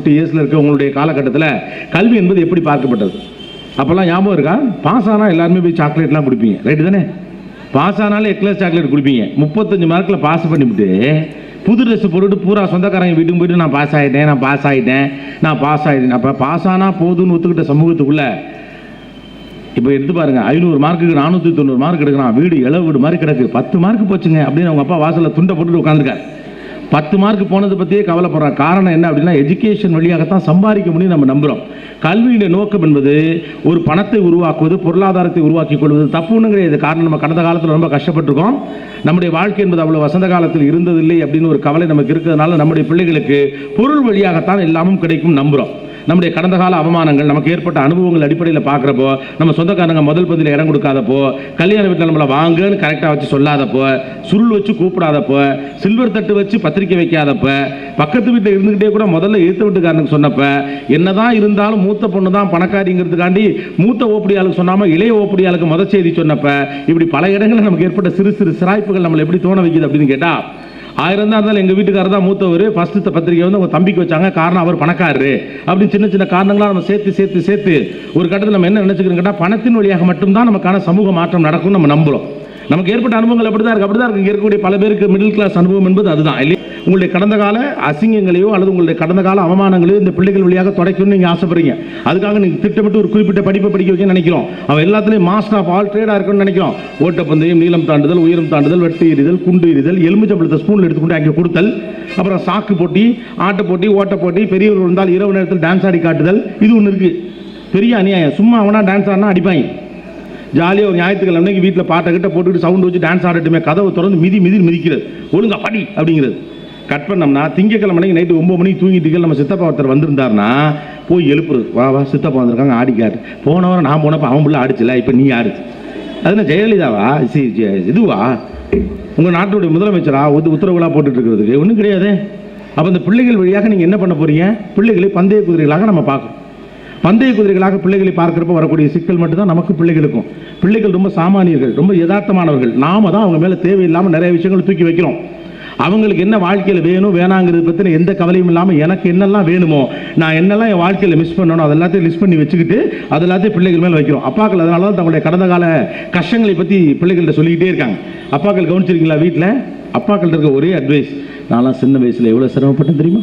Fifty இயர்ஸில் இருக்க உங்களுடைய காலகட்டத்தில் கல்வி என்பது எப்படி பார்க்கப்பட்டது? அப்போல்லாம் ஞாபகம் இருக்கா? பாஸ் ஆனால் எல்லாருமே போய் சாக்லேட்லாம் கொடுப்பீங்க. ரைட்டு தானே? பாஸ் ஆனாலும் எக்லஸ் சாக்லேட் கொடுப்பீங்க. முப்பத்தஞ்சு மார்க்கில் பாஸ் பண்ணிவிட்டு புது ட்ரெஸ் போட்டுட்டு பூரா சொந்தக்காரங்க வீட்டுக்கு போயிட்டு நான் பாஸ் ஆகிட்டேன் நான் பாஸ் ஆகிட்டேன் நான் பாஸ் ஆகிட்டேன் அப்போ பாஸ் ஆனால் போதும்னு ஒத்துக்கிட்ட சமூகத்துக்குள்ளே இப்போ எடுத்து பாருங்க. ஐநூறு மார்க்குக்கு நானூற்றி தொண்ணூறு மார்க் எடுக்கிறான். வீடு இளவு வீடு மாதிரி கிடக்கு. பத்து மார்க் போச்சுங்க அப்படின்னு அவங்க அப்பா வாசலில் துண்டை போட்டுட்டு உட்காந்துருக்காரு பத்து மார்க் போனதை பற்றியே கவலைப்படுறோம் காரணம் என்ன அப்படின்னா எஜுகேஷன் வழியாகத்தான் சம்பாதிக்க முடியும் நம்ம நம்புகிறோம் கல்வியுடைய நோக்கம் என்பது ஒரு பணத்தை உருவாக்குவது பொருளாதாரத்தை உருவாக்கி கொள்வது தப்புன்னு கிடையாது காரணம் நம்ம கடந்த காலத்தில் ரொம்ப கஷ்டப்பட்டிருக்கோம். நம்முடைய வாழ்க்கை என்பது அவ்வளோ வசந்த காலத்தில் இருந்ததில்லை அப்படின்னு ஒரு கவலை நமக்கு இருக்கிறதுனால நம்முடைய பிள்ளைகளுக்கு பொருள் வழியாகத்தான் எல்லாமும் கிடைக்கும் நம்புகிறோம் நம்முடைய கடந்த கால அவமானங்கள் நமக்கு ஏற்பட்ட அனுபவங்கள் அடிப்படையில் பார்க்குறப்போ நம்ம சொந்தக்காரங்க முதல் பகுதியில் இடம் கொடுக்காதப்போ கல்யாண வீட்டில் நம்மளை வாங்கன்னு கரெக்டாக வச்சு சொல்லாதப்போ சுருள் வச்சு கூப்பிடாதப்போ சில்வர் தட்டு வச்சு பத்திரிக்கை வைக்காதப்போ பக்கத்து வீட்டில் இருந்துக்கிட்டே கூட முதல்ல எழுத்து வீட்டுக்காரனுக்கு சொன்னப்போ என்னதான் இருந்தாலும் மூத்த பொண்ணு தான் பணக்காரிங்கிறதுக்காண்டி மூத்த ஓப்படியாளுக்கு சொன்னாமல் இளைய ஓப்படியாளுக்கு முத செய்தி சொன்னப்போ இப்படி பல இடங்களில் நமக்கு ஏற்பட்ட சிறு சிறு சிராய்ப்புகள் நம்மளை எப்படி தோண வைக்குது அப்படின்னு கேட்டால் ஆயிரம் தான் இருந்தாலும் எங்கள் வீட்டுக்காரர் தான் மூத்தவர். ஃபஸ்ட்டு பத்திரிக்கை வந்து அவங்க தம்பிக்கு வச்சாங்க. காரணம் அவர் பணக்காரரு. அப்படின்னு சின்ன சின்ன காரணங்களாக நம்ம சேர்த்து சேர்த்து சேர்த்து ஒரு கட்டத்தில் நம்ம என்ன நினச்சிக்கிறோம் கேட்டால் பணத்தின் வழியாக மட்டும்தான் நமக்கான சமூக மாற்றம் நடக்கும்னு நம்ம நம்புகிறோம் நமக்கு ஏற்பட்ட அனுபவங்கள் அப்படி தான் இருக்கு. அப்படி தான் இருக்கு. இங்கே இருக்கக்கூடிய பல பேருக்கு மிடில் கிளாஸ் அனுபவம் என்பது அதுதான். இல்லையா? உங்களுடைய கடந்த கால அசிங்கங்களையோ அல்லது உங்களுடைய கடந்த கால அவமானங்களையோ இந்த பிள்ளைகள் வழியாக தொடக்கணும்னு நீங்கள் ஆசைப்படுறீங்க. அதுக்காக நீங்கள் திட்டமிட்டு ஒரு குறிப்பிட்ட படிப்பை படிக்க வைக்க நினைக்கிறோம். அவன் எல்லாத்துலேயும் மாஸ்டர் ஆஃப் ஆல் ட்ரேடாக இருக்கணும்னு நினைக்கிறோம். ஓட்டப்பந்தயம் நீளம் தாண்டுதல் உயரம் தாண்டுதல் வெட்டு எறிதல் குண்டு எறிதல் எலுமிச்சம்பழத்தை ஸ்பூனில் எடுத்துக்கொண்டு அங்கே கொடுத்தல் அப்புறம் சாக்கு போட்டி ஆட்ட போட்டி ஓட்ட போட்டி பெரியவர்கள் இருந்தால் இரவு நேரத்தில் டான்ஸ் ஆடி காட்டுதல் இது ஒன்று இருக்குது பெரிய அநியாயம். சும்மா அவனா டான்ஸ் ஆடினா அடிப்பாங்க ஜாலியாக ஒரு ஞாயிற்றுக்கிழமை அன்னைக்கு வீட்டில் பாட்டை கிட்ட போட்டுக்கிட்டு சவுண்டு வச்சு டான்ஸ் ஆடட்டுமே. கதவை திறந்து மிதி மிதி மிதிக்கிறது. ஒழுங்கா படி அப்படிங்கிறது. கட் பண்ணோம்னா திங்கக்கிழமை நைட்டு ஒம்பது மணிக்கு தூங்கிட்டு இருக்கையில நம்ம சித்தப்பா ஒருத்தர் வந்திருந்தார்னா போய் எழுப்புறது வா வா சித்தப்பா வந்திருக்காங்க ஆடிக்காரு போன வாரம் நான் போனப்போ அவன் பிள்ளை ஆடிச்சுல இப்போ நீ ஆடு. அது என்ன ஜெயலலிதாவா? சி ஜெ- இதுவா? உங்கள் நாட்டுடைய முதலமைச்சரா? ஒத்து உத்தரவுகளாக போட்டுட்டு இருக்கிறதுக்கு ஒன்றும் கிடையாது. அப்போ இந்த பிள்ளைகள் வழியாக நீங்கள் என்ன பண்ண போறீங்க? பிள்ளைகளை பந்தய குதிரைகளாக நம்ம பார்க்கணும். பந்தய குதிரைகளாக பிள்ளைகளை பார்க்குறப்ப வரக்கூடிய சிக்கல் மட்டும்தான் நமக்கு பிள்ளைகளுக்கும். பிள்ளைகள் ரொம்ப சாமானியர்கள் ரொம்ப யதார்த்தமானவர்கள். நாம தான் அவங்க மேலே தேவையில்லாமல் நிறைய விஷயங்கள் தூக்கி வைக்கிறோம். அவங்களுக்கு என்ன வாழ்க்கையில் வேணும் வேணாங்கிறது பற்றின எந்த கவலையும் இல்லாமல் எனக்கு என்னெல்லாம் வேணுமோ நான் என்னெல்லாம் என் வாழ்க்கையில் மிஸ் பண்ணணும் அது எல்லாத்தையும் லிஸ்ட் பண்ணி வச்சுக்கிட்டு அது எல்லாத்தையும் பிள்ளைகள் மேலே வைக்கிறோம். அப்பாக்கள் அதனால தான் தங்களுடைய கடந்த கால கஷ்டங்களை பற்றி பிள்ளைகள்கிட்ட சொல்லிக்கிட்டே இருக்காங்க. அப்பாக்கள் கவனிச்சிருக்கீங்களா வீட்டில் அப்பாக்கள்கிட்ட இருக்க ஒரே அட்வைஸ் நான்லாம் சின்ன வயசில் எவ்வளோ சிரமப்பட்டேன் தெரியுமா?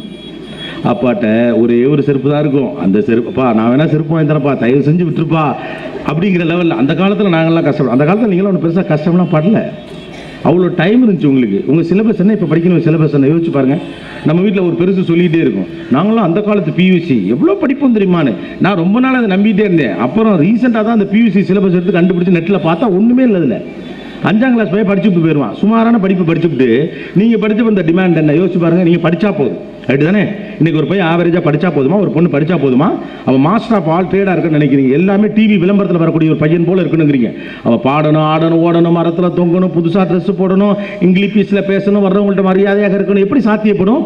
அப்பாட்ட ஒரே ஒரு செருப்பு தான் இருக்கும். அந்த செருப்புப்பா நான் வேணா செருப்பு வாங்கி தரப்பா தயவு செஞ்சு விட்டுருப்பா. அப்படிங்கிற லெவலில் அந்த காலத்தில் நாங்கள்லாம் கஷ்டப்படும் அந்த காலத்தில் நீங்களும் ஒன்றும் பெருசாக கஷ்டம்லாம் படல. அவ்வளோ டைம் இருந்துச்சு உங்களுக்கு. உங்கள் சிலபஸ் என்ன இப்போ படிக்கணும் சிலபஸ் என்ன? யோசிச்சு பாருங்கள் நம்ம வீட்டில் ஒரு பெருசு சொல்லிகிட்டே இருக்கும். நாங்களும் அந்த காலத்து பியூசி எவ்வளோ படிப்போம் தெரியுமான்னு? நான் ரொம்ப நாள் அதை நம்பிட்டே இருந்தேன். அப்புறம் ரீசெண்டாக தான் அந்த பியூசி சிலபஸ் எடுத்து கண்டுபிடிச்சி நெட்டில் பார்த்தா ஒன்றுமே இல்லை அதில். அஞ்சாம் கிளாஸ் போய் படிச்சுட்டு போயிடுவான் சுமாரான படிப்பு படிச்சுட்டு நீங்கள் படிச்சு இந்த டிமாண்ட் என்ன? யோசிச்சு பாருங்க நீங்கள் படிச்சா போதும். ரைட்டு தானே இன்னைக்கு ஒரு பையன் ஆவரேஜாக படிச்சா போதுமா? ஒரு பொண்ணு படிச்சா போதுமா? அவன் மாஸ்டர் ஆஃப் ஆல் ட்ரேடாக இருக்குன்னு நினைக்கிறீங்க. எல்லாமே டிவி விளம்பரத்தில் வரக்கூடிய ஒரு பையன் போல இருக்குனுங்கிறீங்க அவன் பாடணும் ஆடணும் ஓடணும் மரத்தில் தொங்கணும் புதுசாக ட்ரெஸ் போடணும் இங்கிலீஷில் பேசணும் வர்றவங்கள்ட்ட மரியாதையாக இருக்கணும். எப்படி சாத்தியப்படும்?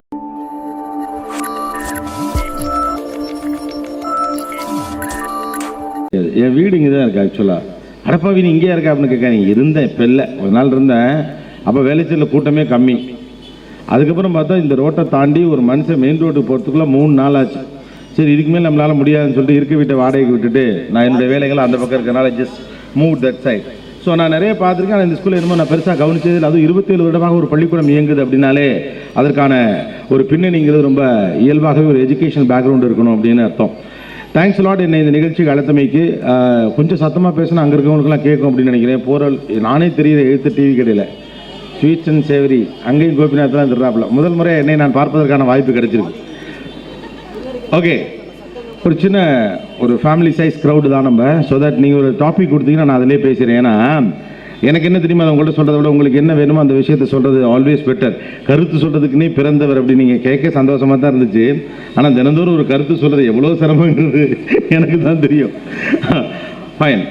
என் வீடு இங்கே தான் இருக்கு ஆக்சுவலாக அடப்பாவி நீ இங்கே இருக்க அப்படின்னு கேட்க நீ இருந்தேன் இப்போ இல்லை. ஒரு நாள் இருந்தேன். அப்போ வேலைச்சேரியில் கூட்டமே கம்மி. அதுக்கப்புறம் பார்த்தா இந்த ரோட்டை தாண்டி ஒரு மனுஷன் மெயின் ரோட்டுக்கு போகிறதுக்குள்ளே மூணு நாள் ஆச்சு. சரி இதுக்கு மேலே நம்மளால் முடியாதுன்னு சொல்லிட்டு இருக்க வீட்டை வாடகைக்கு விட்டுட்டு நான் என்னுடைய வேலைகள் அந்த பக்கம் இருக்கனால just move that side so நான் நிறைய பார்த்துருக்கேன். ஆனால் இந்த ஸ்கூலில் என்னமோ நான் பெருசாக கவனிச்சது இல்லை. அதுவும் இருபத்தேழு வருடமாக ஒரு பள்ளிக்கூடம் இயங்குது அப்படின்னாலே அதற்கான ஒரு பின்னணிங்கிறது ரொம்ப இயல்பாகவே ஒரு எஜுகேஷன் பேக்ரவுண்ட் இருக்கணும் அப்படின்னு அர்த்தம். தேங்க்ஸ் லாட் என்னை இந்த நிகழ்ச்சிக்கு அழைத்தமைக்கு கொஞ்சம் சத்தமாக பேசினா அங்கே இருக்கவங்களுக்குலாம் கேட்கும் அப்படின்னு நினைக்கிறேன். போகிற நானே தெரியுற எழுத்து டிவி கடையில். ஸ்வீட்ஸ் அண்ட் சேவரி அங்கேயும் கோபிநாத் தான் திருறாப்புல முதல் முறை என்னை நான் பார்ப்பதற்கான வாய்ப்பு கிடைச்சிருக்கு. ஓகே ஒரு சின்ன ஒரு ஃபேமிலி சைஸ் க்ரௌடு தான் நம்ம. ஸோ தட் நீங்கள் ஒரு டாபிக் கொடுத்தீங்கன்னா நான் அதிலே பேசுகிறேன் ஏன்னா எனக்கு என்ன தெரியுமா அதை உங்கள்கிட்ட சொல்கிறத விட உங்களுக்கு என்ன வேணுமோ அந்த விஷயத்தை சொல்கிறது ஆல்வேஸ் பெட்டர் கருத்து சொல்கிறதுக்குன்னே பிறந்தவர் அப்படி நீங்கள் கேட்க சந்தோஷமாக தான் இருந்துச்சு. ஆனால் தினந்தோறும் ஒரு கருத்து சொல்கிறது எவ்வளோ சிரமங்கிறது எனக்கு தான் தெரியும். ஃபைன்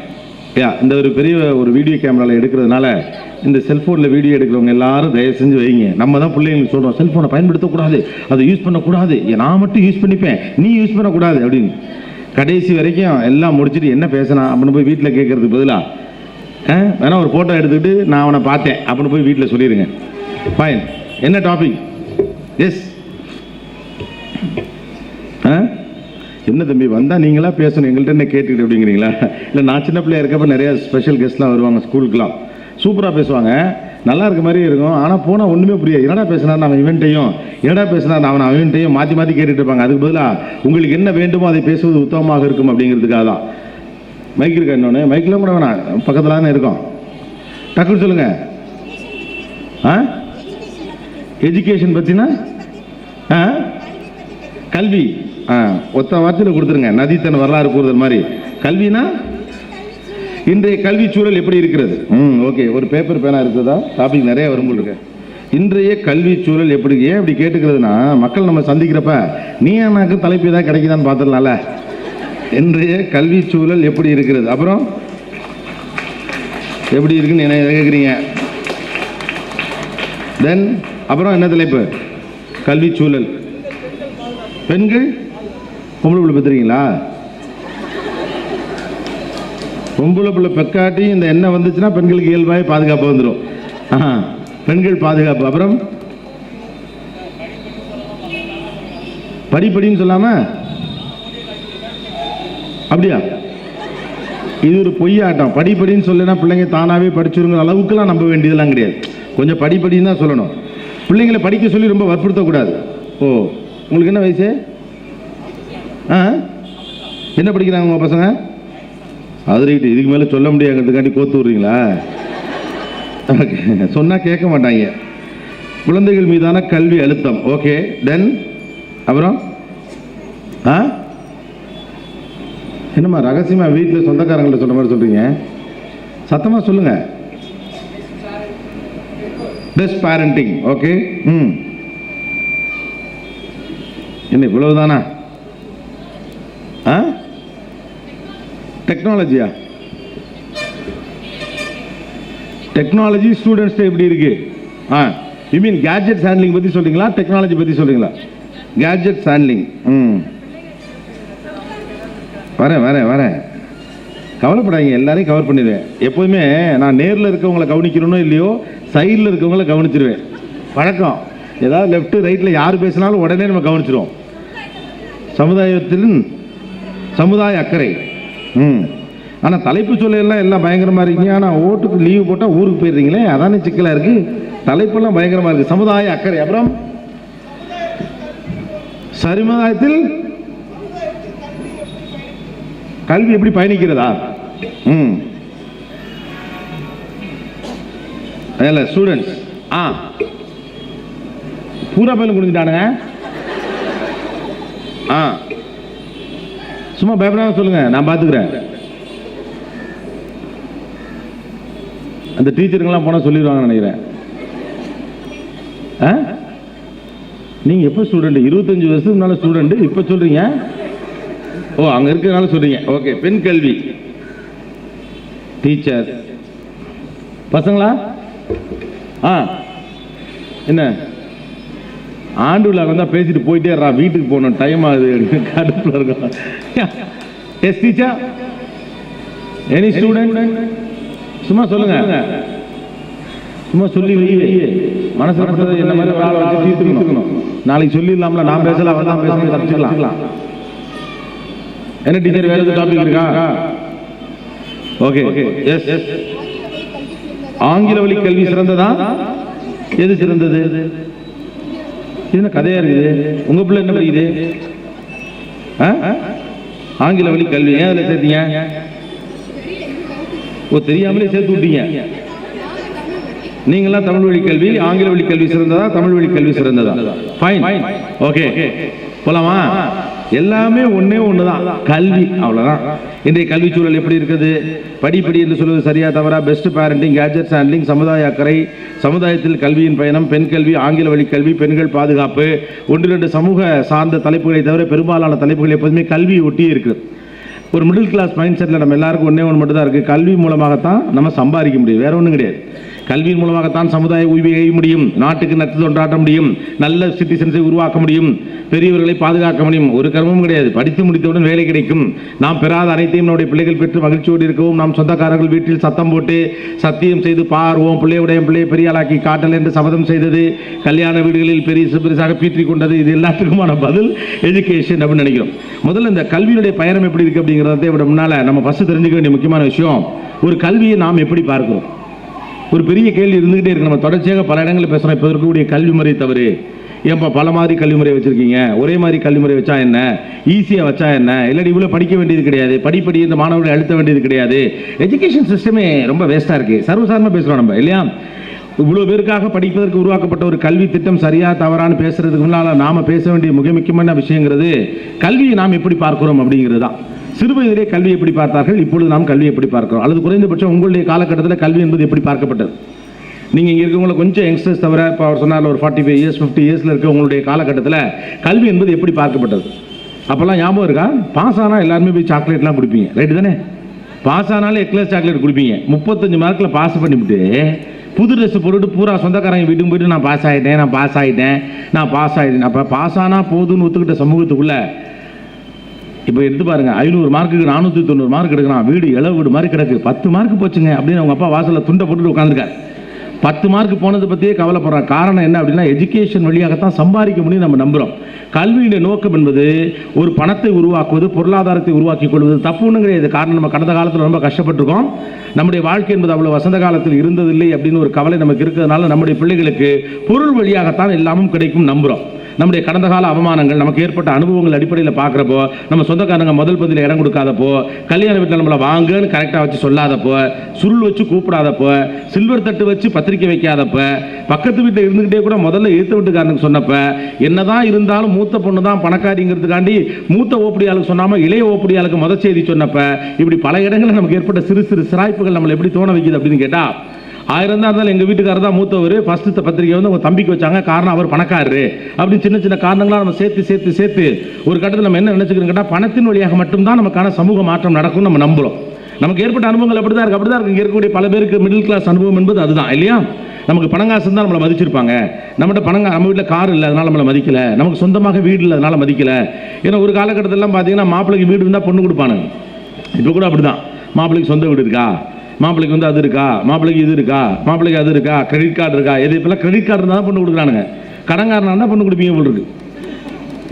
யா இந்த ஒரு பெரிய ஒரு வீடியோ கேமராவில் எடுக்கிறதுனால இந்த செல்ஃபோனில் வீடியோ எடுக்கிறவங்க எல்லாரும் தயவு செஞ்சு வைங்க. நம்ம தான் பிள்ளைங்களுக்கு சொல்கிறோம் செல்ஃபோனை பயன்படுத்தக்கூடாது அதை யூஸ் பண்ணக்கூடாது. நான் மட்டும் யூஸ் பண்ணிப்பேன் நீ யூஸ் பண்ணக்கூடாது அப்படின்னு. கடைசி வரைக்கும் எல்லாம் முடிச்சுட்டு என்ன பேசலாம் அப்படின்னு போய் வீட்டில் கேட்கறதுக்கு பதிலாக ஆ? வேணா ஒரு ஃபோட்டோ எடுத்துக்கிட்டு நான் அவனை பார்த்தேன். அப்படின்னு போய் வீட்டில் சொல்லிடுங்க ஃபைன் என்ன டாபிக் எஸ் ஆ? என்ன தம்பி வந்தால் நீங்களா பேசணும்? எங்கள்கிட்ட என்ன கேட்டுக்கிட்டு அப்படிங்கிறீங்களா? இல்லை நான் சின்ன பிள்ளையா இருக்கப்ப நிறையா ஸ்பெஷல் கெஸ்ட்லாம் வருவாங்க ஸ்கூலுக்குலாம் சூப்பராக பேசுவாங்க. நல்லா இருக்க மாதிரி இருக்கும். ஆனால் போனால் ஒன்றுமே புரியாது. என்னடா பேசினார் நான் இவன்ட்டையும் என்னடா பேசினார் அவன் இவன்ட்டையும் மாற்றி மாற்றி கேட்டுட்டு இருப்பாங்க. அதுக்கு பதிலாக உங்களுக்கு என்ன வேண்டுமோ அதை பேசுவது உத்தமமாக இருக்கும் அப்படிங்கிறதுக்காக தான் மைக் இருக்கா இன்னொன்று மைக்கில் கூட வேணாம். பக்கத்தில் தானே இருக்கோம். டக்குன்னு சொல்லுங்கள் ஆ? எஜுகேஷன் பற்றினா ஆ? கல்வி. ஆ ஒத்த வார்த்தையில் கொடுத்துருங்க. நதித்தன் வரலாறு கூறுதல் மாதிரி. கல்வினா? இன்றைய கல்வி சூழல் எப்படி இருக்கிறது? ம் ஓகே. ஒரு பேப்பர் பேனா இருக்குதா? டாபிக் நிறைய வரும் இன்றைய கல்வி சூழல் எப்படி ஏன் இப்படி கேட்டுக்கிறதுனா மக்கள் நம்ம சந்திக்கிறப்ப நீ எனக்கு தலைப்பு ஏதாவது கிடைக்குதான்னு பார்த்துடலாம்ல. இன்றைய கல்வி சூழல் எப்படி இருக்கிறது? அப்புறம் எப்படி இருக்குன்னு என்ன கேட்குறீங்க தென் அப்புறம் என்ன தலைப்பு? கல்வி சூழல். பெண்கள் பொம்பளை பிள்ளை பெற்றுறீங்களா பொம்பளை பிள்ளை பெக்காட்டி இந்த எண்ணெய் வந்துச்சுன்னா பெண்களுக்கு இயல்பாக பாதுகாப்பு வந்துடும் ஆஹா பெண்கள் பாதுகாப்பு. அப்புறம் படிப்படின்னு சொல்லாமல் அப்படியா? இது ஒரு பொய்யாட்டம். படிப்படின்னு சொல்லினா பிள்ளைங்க தானாகவே படிச்சுருங்கிற அளவுக்குலாம் நம்ப வேண்டியதெல்லாம் கிடையாது. கொஞ்சம் படிப்படின்னு தான் சொல்லணும். பிள்ளைங்களை படிக்க சொல்லி ரொம்ப வற்புறுத்தக்கூடாது. ஓ உங்களுக்கு என்ன வயசு? ஆ? என்ன படிக்கிறாங்க உங்கள் பசங்க? அது இதுக்கு மேலே சொல்ல முடியாங்கிறதுக்காண்டி கோத்து விட்றீங்களா? சொன்னால் கேட்க மாட்டாங்க. குழந்தைகள் மீதான கல்வி அழுத்தம். ஓகே. தென் அப்புறம்? ஆ? என்னம்மா ரகசியமாக வீட்டில் சொந்தக்காரங்கள்ட்ட சொன்ன மாதிரி சொல்கிறீங்க சத்தமாக சொல்லுங்கள் பெஸ்ட் பேரண்டிங் ஓகே ம். என்ன இவ்வளவுதானா? ஆ? டெக்னாலஜியா டெக்னாலஜி ஸ்டூடெண்ட்ஸ்ட்டு எப்படி இருக்கு? ஆ. யூ மீன் கேஜெட்ஸ் ஹேண்ட்லிங் பற்றி சொல்கிறீங்களா டெக்னாலஜி பற்றி சொல்கிறீங்களா கேஜெட்ஸ் ஹேண்ட்லிங் ம். வரேன் வரேன் வரேன். கவலைப்படாதீங்க எல்லாரையும் கவர் பண்ணிடுவேன். எப்போதுமே நான் நேரில் இருக்கவங்கள கவனிக்கிறேனோ இல்லையோ சைடில் இருக்கவங்கள கவனிச்சிருவேன். வழக்கம் ஏதாவது லெஃப்ட்டு ரைட்டில் யார் பேசினாலும் உடனே நம்ம கவனிச்சிருவோம். சமுதாயத்தில் சமுதாய அக்கறை. ம். ஆனால் தலைப்பு சொல்லையெல்லாம் எல்லாம் பயங்கரமாக இருக்கீங்க ஆனால் ஓட்டுக்கு லீவு போட்டால் ஊருக்கு போயிடுறீங்களே? அதானே சிக்கலாக இருக்குது தலைப்பெல்லாம் பயங்கரமாக இருக்குது சமுதாய அக்கறை. அப்புறம்? சமுதாயத்தில் கல்வி எப்படி பயணிக்கிறதா? ம். அதில் ஸ்டூடெண்ட்ஸ் ஆ. பூரா பயிலும் குடிஞ்சிட்டானுங்க. ஆ. சும்மா பயப்படாம சொல்லுங்க நான் பார்த்துக்கிறேன் அந்த டீச்சருங்கெல்லாம் போனால் சொல்லிடுவாங்கன்னு நினைக்கிறேன். ஆ? நீங்கள் எப்போ ஸ்டூடெண்ட் இருபத்தஞ்சி வருஷத்துக்கு முன்னால் ஸ்டூடெண்ட் இப்போ சொல்கிறீங்க ஓ அங்க இருக்கிறதுனால சொல்றீங்க. ஓகே பெண் கல்வி. டீச்சர் பசங்களா? ஆ. என்ன? ஆண்டு விழா வந்தா பேசிட்டு போயிட்டே இருறா வீட்டுக்கு போகணும். டைம் ஆகுது. கடுப்பில் இருக்கும். எஸ் டீச்சர் எனி ஸ்டூடெண்ட் சும்மா சொல்லுங்க. சும்மா சொல்லி வை மனசு என்ன மாதிரி நாளைக்கு சொல்லிடலாம்ல. நான் பேசல அவன் தான் பேசணும் தப்பிச்சுக்கலாம் என்ன டீச்சர் வேற எதுவும் டாபிக் இருக்கா? ஓகே எஸ் ஆங்கில வழி கல்வி சிறந்ததா? எது சிறந்தது? இது என்ன கதையா இருக்குது? உங்க பிள்ளை என்ன படிக்குது? ஆ? ஆங்கில வழி கல்வி. ஏன் அதில் சேர்த்தீங்க? ஓ தெரியாமலே சேர்த்து விட்டீங்க. நீங்களாம் தமிழ் வழி கல்வி ஆங்கில வழி கல்வி சிறந்ததா? தமிழ் வழி கல்வி சிறந்ததா? ஃபைன் ஓகே போலாமா? எல்லாமே ஒண்ணே ஒண்ணுதான். கல்வி அவ்வளவுதான். இன்றைய கல்வி சூழல் எப்படி இருக்குது? படிப்படி என்று சொல்வது சரியா தவறா? பெஸ்ட் பேரண்டிங் கேஜெட்ஸ் ஹேண்ட்லிங் சமுதாய அக்கறை சமுதாயத்தில் கல்வியின் பயணம் பெண் கல்வி ஆங்கில வழி கல்வி பெண்கள் பாதுகாப்பு. ஒன்று ரெண்டு சமூக சார்ந்த தலைப்புகளை தவிர பெரும்பாலான தலைப்புகள் எப்போதுமே கல்வி ஒட்டி இருக்குது. ஒரு மிடில் கிளாஸ் மைண்ட் செட்டில் நம்ம எல்லாருக்கும் ஒன்றே ஒன்று மட்டும் தான் இருக்குது கல்வி மூலமாகத்தான் நம்ம சம்பாதிக்க முடியும். வேற ஒன்றும் கிடையாது. கல்வியின் மூலமாகத்தான் சமுதாய உய்வை எய்ய முடியும் நாட்டுக்கு நத்து தொண்டாட்ட முடியும் நல்ல சிட்டிசன்ஸை உருவாக்க முடியும் பெரியவர்களை பாதுகாக்க முடியும். ஒரு கர்மமும் கிடையாது. படித்து முடித்தவுடன் வேலை கிடைக்கும். நாம் பெறாத அனைத்தையும் நம்முடைய பிள்ளைகள் பெற்று மகிழ்ச்சியோடு இருக்கவும் நாம் சொந்தக்காரர்கள் வீட்டில் சத்தம் போட்டு சத்தியம் செய்து பாருவோம். பிள்ளையுடைய பிள்ளையை பெரிய ஆளாக்கி காட்டல் என்று சபதம் செய்தது கல்யாண வீடுகளில் பெரிய பெருசாக பீற்றி கொண்டது இது எல்லாத்துக்குமான பதில் எஜுகேஷன் அப்படின்னு நினைக்கிறோம். முதல்ல இந்த கல்வியினுடைய பயணம் எப்படி இருக்கு அப்படிங்கிறத விட முன்னால் நம்ம ஃபஸ்ட்டு தெரிஞ்சுக்க வேண்டிய முக்கியமான விஷயம் ஒரு கல்வியை நாம் எப்படி பார்க்கிறோம்? ஒரு பெரிய கேள்வி இருந்துகிட்டே இருக்கு. நம்ம தொடர்ச்சியாக பல இடங்களில் பேசுகிறோம் இப்போ இருக்கக்கூடிய கல்வி முறை தவறு. ஏன்பா பல மாதிரி கல்வி முறை வச்சுருக்கீங்க? ஒரே மாதிரி கல்வி முறை வச்சா என்ன? ஈஸியாக வச்சா என்ன? இல்லாட்டி இவ்வளோ படிக்க வேண்டியது கிடையாது. படிப்படி இந்த மாணவர்களை அழுத்த வேண்டியது கிடையாது. எஜுகேஷன் சிஸ்டமே ரொம்ப வேஸ்ட்டாக இருக்குது சர்வசாதாரணமாக பேசுகிறோம் நம்ம இல்லையா? இவ்வளோ பேருக்காக படிப்பதற்கு உருவாக்கப்பட்ட ஒரு கல்வி திட்டம் சரியா தவறான்னு பேசுறதுக்கு முன்னால் நாம் பேச வேண்டிய மிக முக்கியமான விஷயங்கிறது கல்வியை நாம் எப்படி பார்க்கிறோம் அப்படிங்கிறது தான். சிறுவயதிலே கல்வி எப்படி பார்த்தார்கள் இப்பொழுது நாம் கல்வி எப்படி பார்க்கிறோம்? அல்லது குறைந்தபட்சம் உங்களுடைய காலகட்டத்தில் கல்வி என்பது எப்படி பார்க்கப்பட்டது? நீங்கள் இங்கே இருக்கவங்கள கொஞ்சம் யங்ஸ்டர்ஸ் தவிர இப்போ அவர் சொன்னார் ஒரு ஃபார்ட்டி ஃபைவ் இயர்ஸ் ஃபிஃப்டி இயர்ஸில் இருக்க உங்களுடைய காலகட்டத்தில் கல்வி என்பது எப்படி பார்க்கப்பட்டது? அப்போல்லாம் ஞாபகம் இருக்கா? பாஸ் ஆனால் எல்லாருமே போய் சாக்லேட்லாம் கொடுப்பீங்க. ரைட்டு தானே? பாஸ் ஆனாலும் எக்லஸ் சாக்லேட் கொடுப்பீங்க. முப்பத்தஞ்சு மார்க்கில் பாஸ் பண்ணிவிட்டு புது ட்ரெஸ் போட்டுட்டு பூரா சொந்தக்காரங்க வீட்டுக்கு போயிட்டு நான் பாஸ் ஆகிட்டேன் நான் பாஸ் ஆகிட்டேன் நான் பாஸ் ஆகிட்டேன் அப்போ பாஸ் ஆனால் போதும்னு ஒத்துக்கிட்ட சமூகத்துக்குள்ளே இப்போ எடுத்து பாருங்க ஐநூறு மார்க்குக்கு நானூற்றி தொண்ணூறு மார்க் எடுக்கிறான் வீடு இளவு வீடு மாதிரி கிடக்கு. பத்து மார்க் போச்சுங்க அப்படின்னு அவங்க அப்பா வாசலில் துண்டை போட்டுட்டு உட்காந்துருக்காரு பத்து மார்க் போனதை பற்றியே கவலைப்படுறான். காரணம் என்ன அப்படின்னா எஜுகேஷன் வழியாகத்தான் சம்பாதிக்க முடியும் நம்ம நம்புகிறோம் கல்வியுடைய நோக்கம் என்பது ஒரு பணத்தை உருவாக்குவது பொருளாதாரத்தை உருவாக்கி கொள்வது. தப்பு ஒன்றும் கிடையாது. காரணம் நம்ம கடந்த காலத்தில் ரொம்ப கஷ்டப்பட்டிருக்கோம். நம்முடைய வாழ்க்கை என்பது அவ்வளோ வசந்த காலத்தில் இருந்ததில்லை அப்படின்னு ஒரு கவலை நமக்கு இருக்கிறதுனால நம்முடைய பிள்ளைகளுக்கு பொருள் வழியாகத்தான் எல்லாமும் கிடைக்கும் நம்புகிறோம் நம்முடைய கடந்த கால அவமானங்கள் நமக்கு ஏற்பட்ட அனுபவங்கள் அடிப்படையில் பார்க்குறப்போ நம்ம சொந்தக்காரங்க முதல் பதில் இடம் கொடுக்காதப்போ கல்யாண வீட்டில் நம்மளை வாங்கன்னு கரெக்டாக வச்சு சொல்லாதப்போ சுருள் வச்சு கூப்பிடாதப்போ சில்வர் தட்டு வச்சு பத்திரிக்கை வைக்காதப்போ பக்கத்து வீட்டில் இருந்துக்கிட்டே கூட முதல்ல எழுத்து வீட்டுக்காரனுக்கு சொன்னப்போ என்னதான் இருந்தாலும் மூத்த பொண்ணு தான் பணக்காரிங்கிறதுக்காண்டி மூத்த ஓப்படியாளுக்கு சொன்னாமல் இளைய ஓப்படியாளுக்கு முத செய்தி சொன்னப்போ இப்படி பல இடங்களில் நமக்கு ஏற்பட்ட சிறு சிறு சிராய்ப்புகள் நம்மளை எப்படி தோண வைக்குது அப்படின்னு கேட்டால் ஆயிரம் தான் இருந்தாலும் எங்கள் வீட்டுக்காரர் தான் மூத்தவர். ஃபஸ்ட்டு பத்திரிக்கை வந்து அவங்க தம்பிக்கு வச்சாங்க. காரணம் அவர் பணக்காரரு. அப்படின்னு சின்ன சின்ன காரணங்களாக நம்ம சேர்த்து சேர்த்து சேர்த்து ஒரு கட்டத்தில் நம்ம என்ன நினச்சிக்கிறோம் கேட்டால் பணத்தின் வழியாக மட்டும்தான் நமக்கான சமூக மாற்றம் நடக்கும் நம்ம நம்புகிறோம் நமக்கு ஏற்பட்ட அனுபவங்கள் அப்படி தான் இருக்குது அப்படி தான் இருக்குது இங்கே இருக்கக்கூடிய பல பேருக்கு மிடில் கிளாஸ் அனுபவம் என்பது அதுதான். இல்லையா? நமக்கு பணங்காசு தான் நம்மளை மதிச்சிருப்பாங்க. நம்மகிட்ட பணங்க நம்ம வீட்டில் கார் இல்லை அதனால் நம்மளை மதிக்கல. நமக்கு சொந்தமாக வீடு இல்லை அதனால் மதிக்கல. ஏன்னா ஒரு காலகட்டத்திலலாம் பார்த்தீங்கன்னா மாப்பிள்ளைக்கு வீடு இருந்தால் பொண்ணு கொடுப்பானுங்க. இப்போ கூட அப்படிதான். மாப்பிள்ளைக்கு சொந்த வீடு இருக்கா? மாப்பிள்ளைக்கு வந்து அது இருக்கா? மாப்பிள்ளைக்கு இது இருக்கா? மாப்பிள்ளைக்கு அது இருக்கா? கிரெடிட் கார்டு இருக்கா? எது இப்பெல்லாம் கிரெடிட் கார்டு இருந்தால் தான் பொண்ணு கொடுக்குறானுங்க. கடன்காரனா இருந்தால் பொண்ணு கொடுப்பீங்க போல் இருக்கு.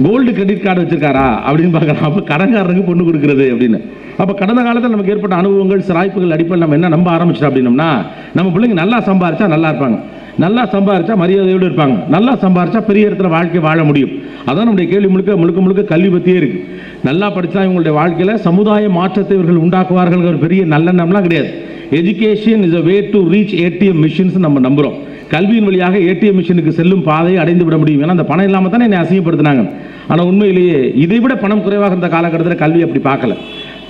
கோல்டு கிரெடிட் கார்டு வச்சிருக்காரா? அப்படின்னு பார்க்குறோம் அப்போ கடன்காரனுக்கு பொண்ணு கொடுக்குறது அப்படின்னு. அப்போ கடந்த காலத்தில் நமக்கு ஏற்பட்ட அனுபவங்கள் சிராய்ப்புகள் அடிப்படையில் நம்ம என்ன நம்ப ஆரம்பிச்சிட்டோம் அப்படின்னம்னா நம்ம பிள்ளைங்க நல்லா சம்பாரிச்சா நல்லா இருப்பாங்க. நல்லா சம்பாரிச்சா மரியாதையோடு இருப்பாங்க. நல்லா சம்பாரிச்சா பெரிய இடத்துல வாழ்க்கை வாழ முடியும். அதான் நம்முடைய கேள்வி முழுக்க முழுக்க முழுக்க கல்வி பற்றியே இருக்குது நல்லா படித்தா இவங்களுடைய வாழ்க்கையில் சமுதாய மாற்றத்தை இவர்கள் உண்டாக்குவார்கள் ஒரு பெரிய நல்லெண்ணம்லாம் கிடையாது. Education is a way to reach ATM machines நம்ம நம்புகிறோம் கல்வியின் வழியாக ஏடிஎம் மிஷினுக்கு செல்லும் பாதையை அடைந்து விட முடியும். ஏன்னா அந்த பணம் இல்லாமல் தானே என்னை அசிங்கப்படுத்தினாங்க. ஆனால் உண்மையிலேயே இதை விட பணம் குறைவாக இருந்த காலகட்டத்தில் கல்வி அப்படி பார்க்கல.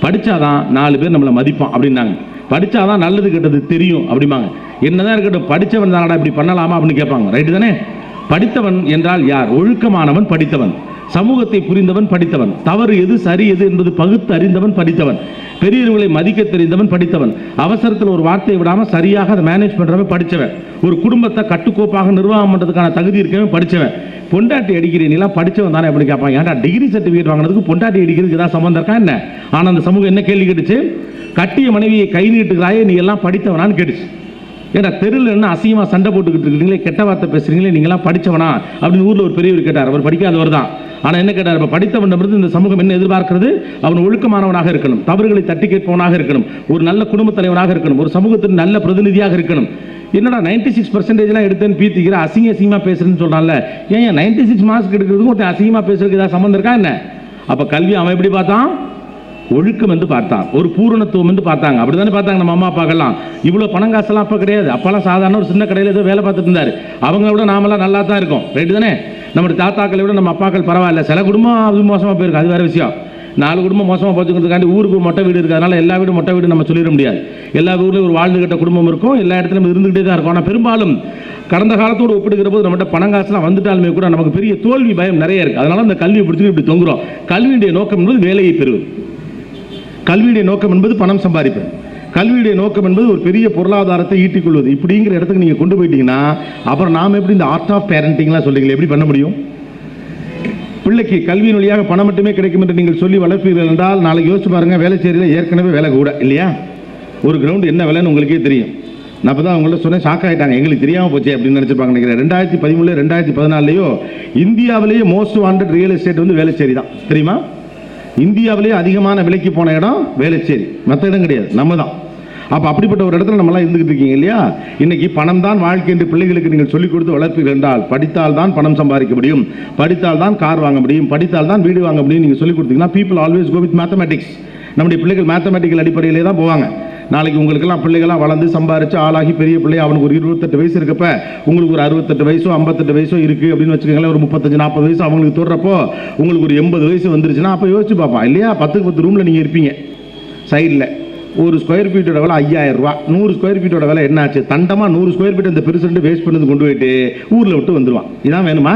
படித்தாதான் நாலு பேர் நம்மளை மதிப்பான் அப்படின்னாங்க. படித்தாதான் நல்லது கெட்டது தெரியும் அப்படிம்பாங்க. என்னதான் இருக்கட்டும் படித்தவன் தானடா இப்படி பண்ணலாமா அப்படின்னு கேட்பாங்க. ரைட்டு தானே? படித்தவன் என்றால் யார்? ஒழுக்கமானவன் படித்தவன். சமூகத்தை புரிந்தவன் படித்தவன். தவறு எது சரி எது என்பது பகுத்து அறிந்தவன் படித்தவன். பெரியவர்களை மதிக்க தெரிந்தவன் படித்தவன். அவசரத்தில் ஒரு வார்த்தையை விடாமல் சரியாக அதை மேனேஜ் பண்ணுறவன் படித்தவன் ஒரு குடும்பத்தை கட்டுக்கோப்பாக நிர்வாகம் பண்ணுறதுக்கான தகுதி இருக்கவன் படித்தவன் பொண்டாட்டி அடிக்கிறீங்களா படித்தவன் தானே அப்படி கேட்பான் ஏன்டா டிகிரி சர்டிஃபிகேட் வாங்கினதுக்கு பொண்டாட்டி அடிக்கிறதுக்கு ஏதாவது சம்மந்தம் இருக்கா என்ன? ஆனால் அந்த சமூகம் என்ன கேள்வி கேட்டுச்சு? கட்டிய மனைவியை கை நீட்டுக்கிறாயே நீ எல்லாம் படித்தவனான்னு கேட்டுச்சு. ஏடா தெருவில் என்ன அசிங்கமாக சண்டை போட்டுக்கிட்டு இருக்கிறீங்களே கெட்ட வார்த்தை பேசுறீங்களே நீங்களாம் படித்தவனா அப்படின்னு ஊரில் ஒரு பெரியவர் கேட்டார். அவர் படிக்காதவர் தான். ஆனால் என்ன கேட்டார்? இப்போ படித்தவனிடமிருந்து இந்த சமூகம் என்ன எதிர்பார்க்கிறது? அவன் ஒழுக்கமானவனாக இருக்கணும் தவறுகளை தட்டி கேட்பவனாக இருக்கணும் ஒரு நல்ல குடும்பத் தலைவனாக இருக்கணும் ஒரு சமூகத்தின் நல்ல பிரதிநிதியாக இருக்கணும். என்னடா நைன்டி சிக்ஸ் பர்சன்டேஜ்லாம் எடுத்தேன்னு பீத்திக்கிற அசிங்க அசிங்கமாக பேசுறேன்னு சொல்கிறான்ல ஏன் நைன்டி சிக்ஸ் மார்க்ஸ் எடுக்கிறதுக்கும் ஒருத்தன் அசிங்கமாக பேசுறதுக்கு ஏதாவது சம்மந்தம் இருக்கா என்ன? அப்போ கல்வி அவன் எப்படி பார்த்தான்? ஒழுக்கம் என்று பார்த்தார் ஒரு பூரணத்துவம் என்று பார்த்தாங்க. அப்படிதானே பார்த்தாங்க நம்ம அம்மா அப்பாக்கெல்லாம் இவ்வளோ பணம் காசெல்லாம் அப்போ கிடையாது. அப்போல்லாம் சாதாரண ஒரு சின்ன கடையில் ஏதோ வேலை பார்த்துட்டு இருந்தார். அவங்க விட நாமெல்லாம் நல்லா தான் இருக்கோம். ரைட்டு தானே நம்முடைய தாத்தாக்களை விட நம்ம அப்பாக்கள் பரவாயில்ல. சில குடும்பம் அது மோசமாக போயிருக்கு. அது வேற விஷயம். நாலு குடும்பம் மோசமாக போச்சுக்கிறதுக்காண்டி ஊருக்கு மொட்டை வீடு இருக்கிறதுனால எல்லா வீடும் மொட்டை வீடு நம்ம சொல்லிட முடியாது. எல்லா ஊர்லேயும் ஒரு வாழ்ந்து கட்ட குடும்பம் இருக்கும். எல்லா இடத்துலையும் இருந்துகிட்டே தான் இருக்கும். ஆனால் பெரும்பாலும் கடந்த காலத்தோடு ஒப்பிடுகிற போது நம்மகிட்ட பணம் காசுலாம் வந்துட்டாலுமே கூட நமக்கு பெரிய தோல்வி பயம் நிறைய இருக்குது அதனால அந்த கல்வியை பிடிச்சிட்டு இப்படி தொங்குறோம். கல்வியுடைய நோக்கம் என்பது வேலையை பெறுவது. கல்வியுடைய நோக்கம் என்பது பணம் சம்பாதிப்பு கல்வியுடைய நோக்கம் என்பது ஒரு பெரிய பொருளாதாரத்தை ஈட்டிக்கொள்வது. இப்படிங்கிற இடத்துக்கு நீங்கள் கொண்டு போயிட்டீங்கன்னா அப்புறம் நாம் எப்படி இந்த ஆர்ட் ஆஃப் பேரண்டிங்லாம் சொல்றீங்களே எப்படி பண்ண முடியும்? பிள்ளைக்கு கல்வியின் வழியாக பணம் மட்டுமே கிடைக்கும் என்று நீங்கள் சொல்லி வளர்ப்பீர்கள் என்றால் நாளைக்கு யோசிச்சு பாருங்க வேலைச்சேரியில் ஏற்கனவே வேலை கூட இல்லையா? ஒரு கிரவுண்டு என்ன விலைன்னு உங்களுக்கே தெரியும். நான் அப்போ தான் அவங்கள்ட்ட சொன்னேன் ஷாக் ஆகிட்டாங்க எங்களுக்கு தெரியாமல் போச்சு அப்படின்னு நினச்சிருப்பாங்க நினைக்கிறேன். ரெண்டாயிரத்தி பதிமூணு ரெண்டாயிரத்தி பதினாலையோ இந்தியாவிலேயே மோஸ்ட் வாண்டட் ரியல் எஸ்டேட் வந்து வேலை செய்தி தான் தெரியுமா? இந்தியாவிலேயே அதிகமான விலைக்கு போன இடம் வேலைச்சேரி மற்ற இடம் கிடையாது. நம்ம தான் அப்போ அப்படிப்பட்ட ஒரு இடத்துல நம்மளாம் இருந்துகிட்டு இருக்கீங்க இல்லையா? இன்னைக்கு பணம் தான் வாழ்க்கை என்று பிள்ளைகளுக்கு நீங்கள் சொல்லிக் கொடுத்து வளர்ப்பீர்கள் என்றால் படித்தால் தான் பணம் சம்பாதிக்க முடியும். படித்தால் தான் கார் வாங்க முடியும். படித்தால் தான் வீடு வாங்க முடியும். நீங்கள் சொல்லிக் கொடுத்தீங்கன்னா people always go with mathematics நம்முடைய பிள்ளைகள் மேத்தமெட்டிக்கல் அடிப்படையிலே தான் போவாங்க. நாளைக்கு உங்களுக்கெல்லாம் பிள்ளைகளாம் வளர்ந்து சம்பாரித்து ஆளாகி பெரிய பிள்ளை அவனுக்கு ஒரு இருபத்தெட்டு வயசு இருக்கப்ப உங்களுக்கு ஒரு அறுபத்தெட்டு வயசோ ஐம்பத்தெட்டு வயசோ இருக்குது அப்படின்னு வச்சுக்கோங்களேன். ஒரு முப்பத்தஞ்சு நாற்பது வயசு அவங்களுக்கு தொடுறப்போ உங்களுக்கு ஒரு எண்பது வயசு வந்துருச்சுன்னா அப்போ யோசிச்சு பார்ப்பான் இல்லையா? பத்துக்கு பத்து ரூமில் நீங்கள் இருப்பீங்க. சைடில் ஒரு ஸ்கொயர் ஃபீட்டோட விலை ஐயாயிரம் ரூபா. நூறு ஸ்கொயர் ஃபீட்டோட விலை என்ன ஆச்சு தண்டமாக நூறு ஸ்கொயர் ஃபீட் அந்த பெருசுட்டு வேஸ்ட் பண்ணது கொண்டு போயிட்டு ஊரில் விட்டு வந்துடுவான் இதான் வேணுமா?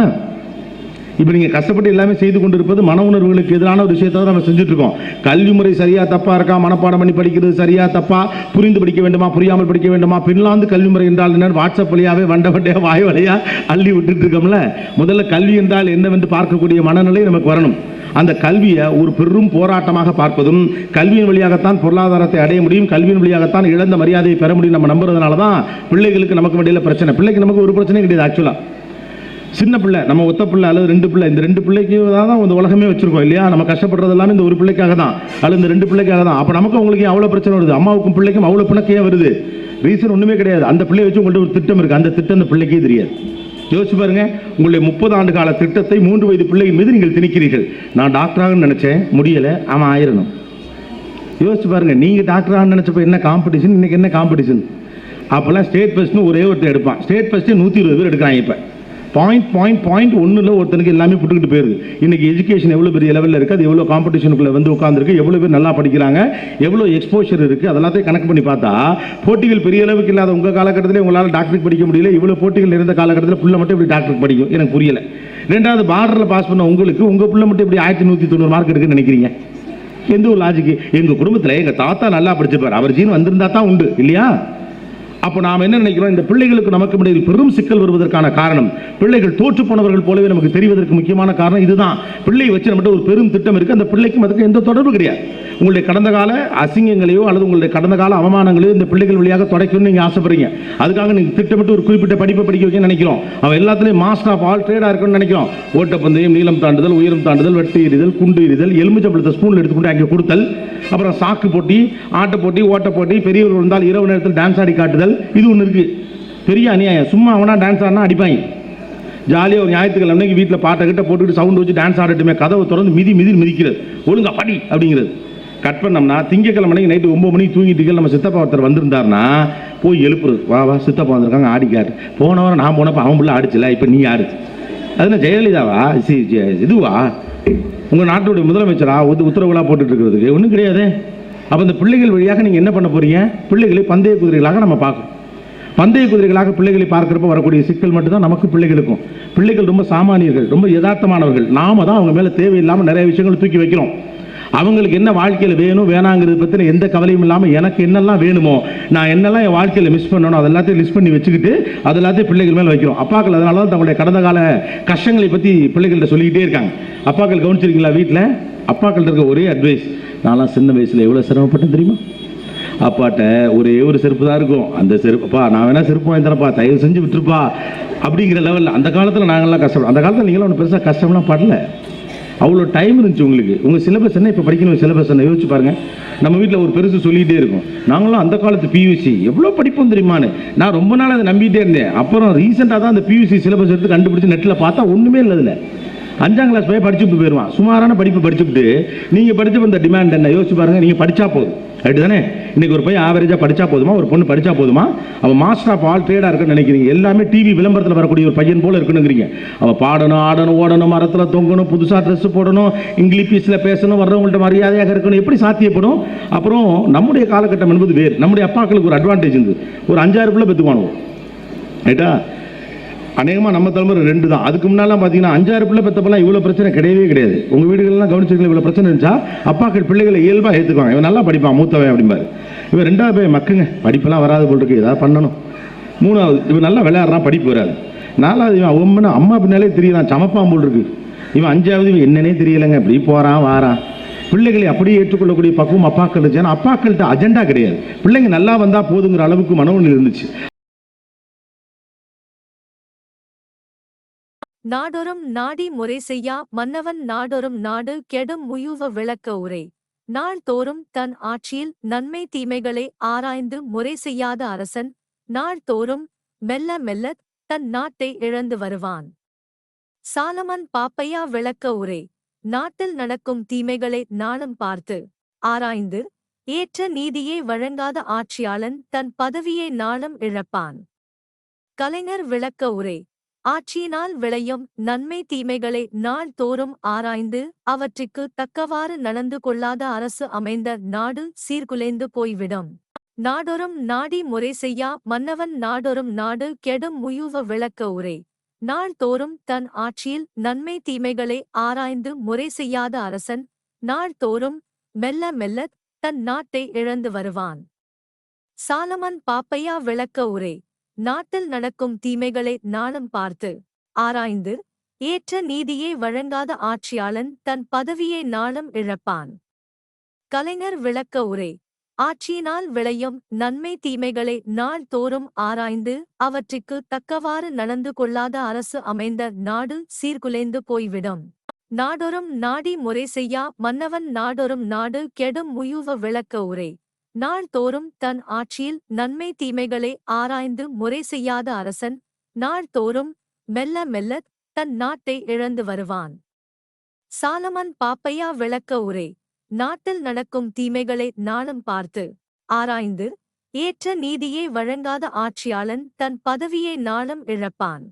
இப்போ நீங்கள் கஷ்டப்பட்டு எல்லாமே செய்து கொண்டிருப்பது மன உணர்வுகளுக்கு எதிரான ஒரு விஷயத்தை தான் நம்ம செஞ்சுட்டு இருக்கோம் கல்வி முறை சரியா தப்பாக இருக்கா? மனப்பாடம் பண்ணி படிக்கிறது சரியா தப்பாக புரிந்து படிக்க வேண்டுமா? புரியாமல் படிக்க வேண்டுமா? பின்லாந்து கல்வி முறை என்றால் என்ன? வாட்ஸ்அப் வழியாகவே வண்ட வண்டையாக வாய் வழியாக அள்ளி விட்டுட்டு இருக்கோம்ல முதல்ல கல்வி என்றால் என்னவென்று பார்க்கக்கூடிய மனநிலை நமக்கு வரணும். அந்த கல்வியை ஒரு பெரும் போராட்டமாக பார்ப்பதும் கல்வியின் வழியாகத்தான் பொருளாதாரத்தை அடைய முடியும் கல்வியின் வழியாகத்தான் இழந்த மரியாதையை பெற முடியும் நம்ம நம்புறதுனால தான் பிள்ளைகளுக்கு நமக்கு இடையில பிரச்சனை. பிள்ளைக்கு நமக்கு ஒரு பிரச்சனையும் கிடையாது ஆக்சுவலாக சின்ன பிள்ளை நம்ம ஒத்த பிள்ளை அல்லது ரெண்டு பிள்ளை இந்த ரெண்டு பிள்ளைக்கு தான் இந்த உலகமே வச்சிருக்கோம் இல்லையா? நம்ம கஷ்டப்படுறது எல்லாமே இந்த ஒரு பிள்ளைக்காக தான் அல்லது இந்த ரெண்டு பிள்ளைக்காக தான் அப்போ நமக்கு உங்களுக்கு அவ்வளோ பிரச்சனை வருது? அம்மாவுக்கும் பிள்ளைக்கும் அவ்வளோ பிணக்கையே வருது. ரீசன் ஒன்றுமே கிடையாது. அந்த பிள்ளையை வச்சு உங்கள்கிட்ட ஒரு திட்டம் இருக்குது அந்த திட்டம் அந்த பிள்ளைக்கே தெரியாது. யோசிச்சு பாருங்க. உங்களுடைய முப்பது ஆண்டு கால திட்டத்தை மூன்று வயது பிள்ளைகள் மீது நீங்கள் திணிக்கிறீர்கள். நான் டாக்டராக நினைச்சேன். முடியலை. அவன் ஆயிரணும். யோசிச்சு பாருங்க. நீங்கள் டாக்டராக நினைச்சப்ப என்ன காம்படிஷன் இன்னைக்கு என்ன காம்படிஷன் அப்போல்லாம் ஸ்டேட் ஃபஸ்ட்னு ஒரே ஒருத்தர் எடுப்பான். ஸ்டேட் ஃபஸ்ட்டே நூற்றி இருபது பேர் எடுக்கிறாங்க இப்போ. பாயிண்ட் பாயிண்ட் பாயிண்ட் ஒன்றில் ஒருத்தனுக்கு எல்லாமே புட்டுக்கிட்டு போயிருது இன்றைக்கி எஜுகேஷன் எவ்வளோ பெரிய லெவலில் இருக்குது அது எவ்வளோ காம்படிஷனுக்குள்ளே வந்து உட்காந்துருக்கு எவ்வளோ பேர் நல்லா படிக்கிறாங்க எவ்வளோ எக்ஸ்போஷர் இருக்குது அதெல்லாத்தையும் கணக்கு பண்ணி பார்த்தா போட்டிகள் பெரிய அளவுக்கு இல்லாத உங்கள் காலகட்டத்தில் உங்களால் டாக்டருக்கு படிக்க முடியல இவ்வளோ போட்டிகள் இருந்த காலகட்டத்தில் புள்ள மட்டும் இப்படி டாக்டருக்கு படிக்கும்? எனக்கு புரியலை. ரெண்டாவது பார்டரில் பாஸ் பண்ண உங்களுக்கு உங்கள் புள்ள மட்டும் இப்படி ஆயிரத்தி நூற்றி தொண்ணூறு மார்க் எடுக்குன்னு நினைக்கிறீங்க? எந்த ஒரு லாஜிக்கு எங்கள் குடும்பத்தில் எங்கள் தாத்தா நல்லா படிச்சிருப்பார். அவர் ஜீன் வந்திருந்தா தான் உண்டு இல்லையா? அப்போ நாம் என்ன நினைக்கிறோம்? இந்த பிள்ளைகளுக்கு நமக்கு இடையில் பெரும் சிக்கல் வருவதற்கான காரணம். பிள்ளைகள் தோற்று போனவர்கள் போலவே நமக்கு தெரிவதற்கு முக்கியமான காரணம் இதுதான். பிள்ளை வச்சு நம்மகிட்ட ஒரு பெரும் திட்டம் இருக்கு. அந்த பிள்ளைக்கும் அதுக்கு எந்த தொடர்பு கிடையாது. உங்களுடைய கடந்த கால அசிங்கங்களையோ அல்லது உங்களுடைய கடந்த கால அவமானங்களையோ இந்த பிள்ளைகள் வழியாக தொடக்கணும்னு நீங்கள் ஆசைப்படுறீங்க. அதுக்காக நீங்கள் திட்டமிட்டு ஒரு குறிப்பிட்ட படிப்பை படிக்க வைக்க நினைக்கிறோம். அவன் எல்லாத்துலேயும் மாஸ்டர் ஆஃப் ஆல் ட்ரேடாக இருக்கணும்னு நினைக்கிறோம். ஓட்டப்பந்தயம் நீளம் தாண்டுதல் உயரம் தாண்டுதல் வெட்டு எறிதல் குண்டு எறிதல் எலுமிச்சம்பழத்தை ஸ்பூனில் எடுத்துக்கொண்டு அங்கே கொடுத்தல். அப்புறம் சாக்கு போட்டி ஆட்டை போட்டி ஓட்ட போட்டி பெரியவர்கள் இருந்தால் இரவு நேரத்தில் டான்ஸ் ஆடி காட்டுதல். இது ஒன்று இருக்குது பெரிய அநியாயம். சும்மா அவனா டான்ஸ் ஆடினா அடிப்பாங்க ஜாலியாக ஒரு ஞாயிற்றுக்கிழமை அன்னைக்கு வீட்டில் பாட்டை கிட்ட போட்டுக்கிட்டு சவுண்ட் வச்சு டான்ஸ் ஆடட்டுமே கதவை திறந்து மிதி மிதி மிதிக்கிறது. ஒழுங்கா படி அப்படிங்கிறது. கட் பண்ணோம்னா திங்கக்கிழமை நைட்டு ஒம்பது மணிக்கு தூங்கிட்டு நம்ம சித்தப்பா ஒருத்தர் வந்திருந்தாருன்னா போய் எழுப்புறது. வா வா சித்தப்பா வந்திருக்காங்க ஆடி காட்டு. போன வாரம் நான் போனப்போ அவன் பிள்ளை ஆடிச்சுல இப்போ நீ ஆடுச்சு அது ஜெயலலிதாவா? சி இதுவா? உங்கள் நாட்டுடைய முதலமைச்சரா உத் உத்தரவுலாம் போட்டுட்டு இருக்கிறது ஒன்றும் கிடையாது. அப்போ இந்த பிள்ளைகள் வழியாக நீங்கள் என்ன பண்ண போகிறீங்க பிள்ளைகளை பந்தய குதிரைகளாக நம்ம பார்க்கணும். பந்தய குதிரைகளாக பிள்ளைகளை பார்க்குறப்ப வரக்கூடிய சிக்கல் மட்டும்தான் நமக்கு பிள்ளைகளுக்கும். பிள்ளைகள் ரொம்ப சாமானியர்கள் ரொம்ப யதார்த்தமானவர்கள். நாம தான் அவங்க மேலே தேவையில்லாமல் நிறைய விஷயங்கள் தூக்கி வைக்கிறோம். அவங்களுக்கு என்ன வாழ்க்கையில் வேணும் வேணாங்கிறது பற்றின எந்த கவலையும் இல்லாமல் எனக்கு என்னெல்லாம் வேணுமோ நான் என்னெல்லாம் என் வாழ்க்கையில் மிஸ் பண்ணணும் அது எல்லாத்தையும் லிஸ்ட் பண்ணி வச்சுக்கிட்டு அது எல்லாத்தையும் பிள்ளைகள் மேலே வைக்கிறோம். அப்பாக்கள் அதனால தான் தங்களுடைய கடந்த கால கஷ்டங்களை பற்றி பிள்ளைகள்கிட்ட சொல்லிக்கிட்டே இருக்காங்க. அப்பாக்கள் கவனிச்சிருக்கீங்களா வீட்டில் அப்பாக்கள்கிட்ட இருக்க ஒரே அட்வைஸ் நான்லாம் சின்ன வயசில் எவ்வளோ சிரமப்பட்டேன் தெரியுமா? அப்பாட்ட ஒரே ஒரு செருப்பு தான் இருக்கும். அந்த செருப்புப்பா நான் வேணா செருப்பு வாங்கி தரப்பா தயவு செஞ்சு விட்டுருப்பா. அப்படிங்கிற லெவலில் அந்த காலத்தில் நாங்கள்லாம் கஷ்டம் அந்த காலத்தில் நீங்களும் ஒன்றும் பெருசாக கஷ்டம்லாம் படல. அவ்வளோ டைம் இருந்துச்சு உங்களுக்கு. உங்கள் சிலபஸ் என்ன இப்போ படிக்கணும்? சிலபஸ் என்ன? யோசிச்சு பாருங்கள் நம்ம வீட்டில் ஒரு பெருசு சொல்லிகிட்டே இருக்கும். நாங்களும் அந்த காலத்து பியூசி எவ்வளோ படிப்போம் தெரியுமான்னு? நான் ரொம்ப நாள் அதை நம்பிட்டே இருந்தேன். அப்புறம் ரீசெண்டாக தான் அந்த பியூசி சிலபஸ் எடுத்து கண்டுபிடிச்சி நெட்டில் பார்த்தா ஒன்றுமே இல்லை அதில். அஞ்சாம் கிளாஸ் போய் படிச்சுட்டு போயிடுவான். சுமாரான படிப்பு படிச்சுட்டு நீங்கள் படிச்ச இந்த டிமாண்ட் என்ன? யோசிச்சு பாருங்கள் நீங்கள் படித்தா போதும். ரைட்டு தானே இன்னைக்கு ஒரு பையன் ஆவரேஜாக படிச்சா போதுமா? ஒரு பொண்ணு படிச்சா போதுமா? அவன் மாஸ்டர் ஆஃப் ஆல் ட்ரேடாக இருக்குன்னு நினைக்கிறீங்க. எல்லாமே டிவி விளம்பரத்தில் வரக்கூடிய ஒரு பையன் போல இருக்குனுங்கிறீங்க அவன் பாடணும் ஆடணும் ஓடணும் மரத்தில் தொங்கணும் புதுசாக ட்ரெஸ் போடணும் இங்கிலீஷில் பேசணும் வர்றவங்கள்ட்ட மரியாதையாக இருக்கணும் எப்படி சாத்தியப்படும்? அப்புறம் நம்முடைய காலகட்டம் என்பது வேறு. நம்முடைய அப்பாக்களுக்கு ஒரு அட்வான்டேஜ் இருந்து ஒரு அஞ்சாறு பிள்ளை பெற்றுவானுவோம் ரைட்டா அநேகமாக நம்ம தலைமுறை ரெண்டு தான். அதுக்கு முன்னாலாம் பார்த்தீங்கன்னா அஞ்சாறு பிள்ளை பெற்றப்பெல்லாம் இவ்வளோ பிரச்சனை கிடையவே கிடையாது. உங்கள் வீடுகள்லாம் கவனிச்சிருக்கல இவ்வளோ பிரச்சனை இருந்துச்சா? அப்பாக்கள் பிள்ளைகளை இயல்பாக ஏற்றுக்குவாங்க இவன் நல்லா படிப்பான் மூத்தவன் அப்படிம்பாரு. இவன் ரெண்டாவது போய் மக்குங்க படிப்பெல்லாம் வராது போல் இருக்கு. ஏதாவது பண்ணணும். மூணாவது இவன் நல்லா விளையாடுறான் படிப்பு வராது. நாலாவது இவன் ஒம்மனா அம்மா பின்னாலே தெரியலாம் சமப்பான் போல் இருக்கு. இவன் அஞ்சாவது இவன் என்னன்னே தெரியலைங்க. இப்படி போகிறான் வாரான். பிள்ளைகளை அப்படியே ஏற்றுக்கொள்ளக்கூடிய பக்குவம் அப்பாக்கள் இருந்துச்சு ஏன்னா அப்பாக்கள்கிட்ட அஜெண்டா கிடையாது. பிள்ளைங்க நல்லா வந்தால் போதுங்கிற அளவுக்கு மனோநிலை இருந்துச்சு. நாடொரும் நாடி முறை செய்யா மன்னவன் நாடொரும் நாடு கெடும் முயுவ விளக்க உரை. நாள்தோறும் தன் ஆட்சியில் நன்மை தீமைகளை ஆராய்ந்து முறை செய்யாத அரசன் நாள்தோறும் மெல்ல மெல்லத் தன் நாட்டை இழந்து வருவான். சாலமன் பாப்பையா விளக்க உரை. நாட்டில் நடக்கும் தீமைகளை நாளும் பார்த்து ஆராய்ந்து ஏற்ற நீதியை வழங்காத ஆட்சியாளன் தன் பதவியை நாளும் இழப்பான். கலைஞர் விளக்க உரை. ஆட்சியினால் விளையும் நன்மை தீமைகளை நாள்தோறும் ஆராய்ந்து அவற்றுக்கு தக்கவாறு நடந்து கொள்ளாத அரசு அமைந்த நாடு சீர்குலைந்து போய்விடும். நாடொரும் நாடி முறை செய்யா மன்னவன் நாடொரும் நாடு கெடும் முயுவ விளக்க உரை. நாள்தோறும் தன் ஆட்சியில் நன்மை தீமைகளை ஆராய்ந்து முறை செய்யாத அரசன் நாள்தோறும் மெல்ல மெல்லத் தன் நாட்டை இழந்து வருவான். சாலமன் பாப்பையா விளக்க உரை. நாட்டில் நடக்கும் தீமைகளை நாளும் பார்த்து ஆராய்ந்து ஏற்ற நீதியை வழங்காத ஆட்சியாளன் தன் பதவியை நாளும் இழப்பான். கலைஞர் விளக்க உரை ஆட்சியினால் விளையும் நன்மை தீமைகளை நாள்தோறும் ஆராய்ந்து அவற்றுக்கு தக்கவாறு நடந்து கொள்ளாத அரசு அமைந்த நாடு சீர்குலைந்து போய்விடும். நாடொரும் நாடி முறை செய்யா மன்னவன் நாடொரும் நாடு கெடும் முயுவ விளக்க உரை நாள்தோறும் தன் ஆட்சியில் நன்மை தீமைகளை ஆராய்ந்து முறை செய்யாத அரசன் நாள்தோறும் மெல்ல மெல்லத் தன் நாட்டை இழந்து வருவான். சாலமன் பாப்பையா விளக்க உரை நாட்டில் நடக்கும் தீமைகளை நாளும் பார்த்து ஆராய்ந்து ஏற்ற நீதியை வழங்காத ஆட்சியாளன் தன் பதவியை நாளும் இழப்பான்.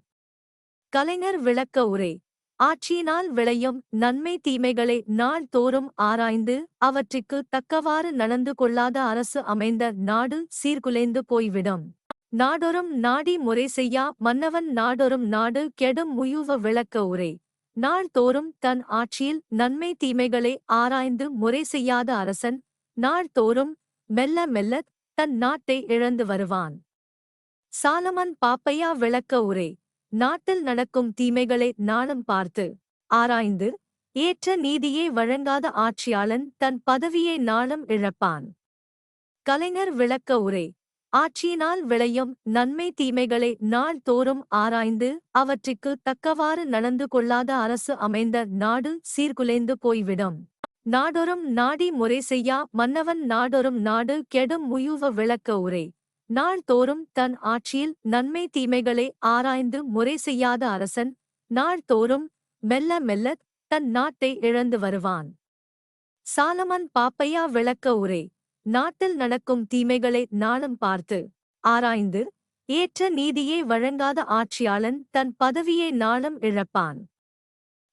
கலைஞர் விளக்க உரை ஆட்சியினால் விளையும் நன்மை தீமைகளை நாள்தோறும் ஆராய்ந்து அவற்றுக்கு தக்கவாறு நடந்து கொள்ளாத அரசு அமைந்த நாடு சீர்குலைந்து போய்விடும். நாடொரும் நாடி முறை செய்யா மன்னவன் நாடொரும் நாடு கெடும் முயுவ விளக்க உரை. நாள்தோறும் தன் ஆட்சியில் நன்மை தீமைகளை ஆராய்ந்து முறை செய்யாத அரசன் நாள்தோறும் மெல்ல மெல்லத் தன் நாட்டை இழந்து வருவான். சாலமன் பாப்பையா விளக்க உரை. நாட்டில் நடக்கும் தீமைகளை நாளும் பார்த்து ஆராய்ந்து ஏற்ற நீதியை வழங்காத ஆட்சியாளன் தன் பதவியை நாளும் இழப்பான். கலைஞர் விளக்க உரை ஆட்சியினால் விளையும் நன்மை தீமைகளை நாள்தோறும் ஆராய்ந்து அவற்றுக்கு தக்கவாறு நடந்து கொள்ளாத அரசு அமைந்த நாடு சீர்குலைந்து போய்விடும். நாடொரும் நாடி முறை செய்யா மன்னவன் நாடொரும் நாடு கெடும் முயுவ விளக்க உரை. நாள்தோறும் தன் ஆட்சியில் நன்மை தீமைகளை ஆராய்ந்து முறை செய்யாத அரசன் நாள்தோறும் மெல்ல மெல்லத் தன் நாட்டை இழந்து வருவான். சாலமன் பாப்பையா விளக்க உரை நாட்டில் நடக்கும் தீமைகளை நாளும் பார்த்து ஆராய்ந்து ஏற்ற நீதியை வழங்காத ஆட்சியாளன் தன் பதவியை நாளும் இழப்பான்.